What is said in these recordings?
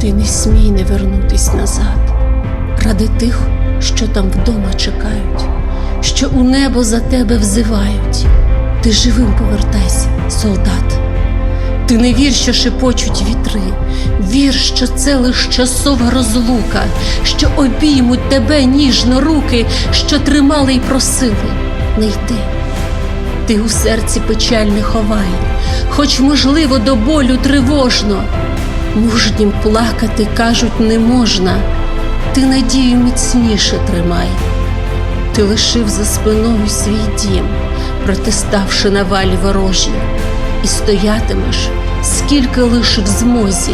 Ти не смій не вернутись назад, ради тих, що там вдома чекають, що у небо за тебе взивають. Ти живим повертайся, солдат. Ти не вір, що шепочуть вітри, вір, що це лиш часова розлука, що обіймуть тебе ніжно руки, що тримали й просили. Не йди. Ти у серці печаль не ховай, хоч, можливо, до болю тривожно. Мужнім плакати, кажуть, не можна, ти надію міцніше тримай. Ти лишив за спиною свій дім, протиставши на валі ворожі, і стоятимеш, скільки лиш в змозі,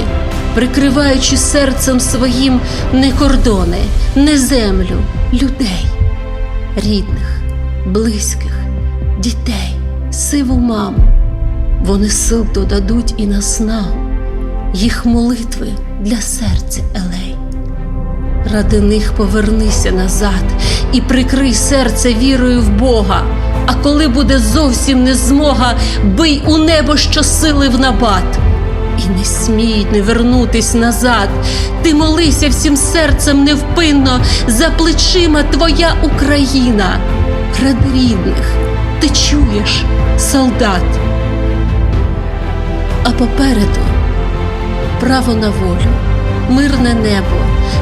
прикриваючи серцем своїм не кордони, не землю, людей, рідних, близьких, дітей, сиву маму. Вони сил додадуть і наснагу, їх молитви для серця елей. Ради них повернися назад і прикрий серце вірою в Бога. А коли буде зовсім не змога, бий у небо щосили в набат. І не смій не вернутись назад. Ти молися всім серцем невпинно, за плечима твоя Україна. Рад рідних, ти чуєш, солдат. А попереду право на волю, мирне небо,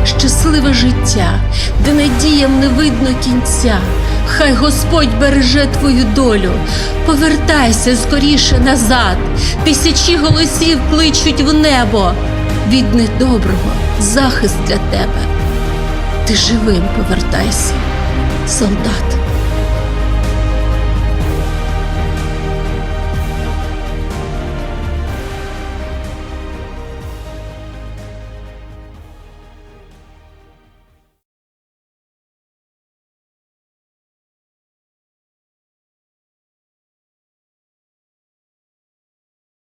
щасливе життя, де надіям не видно кінця. Хай Господь береже твою долю, повертайся скоріше назад, тисячі голосів кличуть в небо. Від недоброго захист для тебе. Ти живим повертайся, солдат.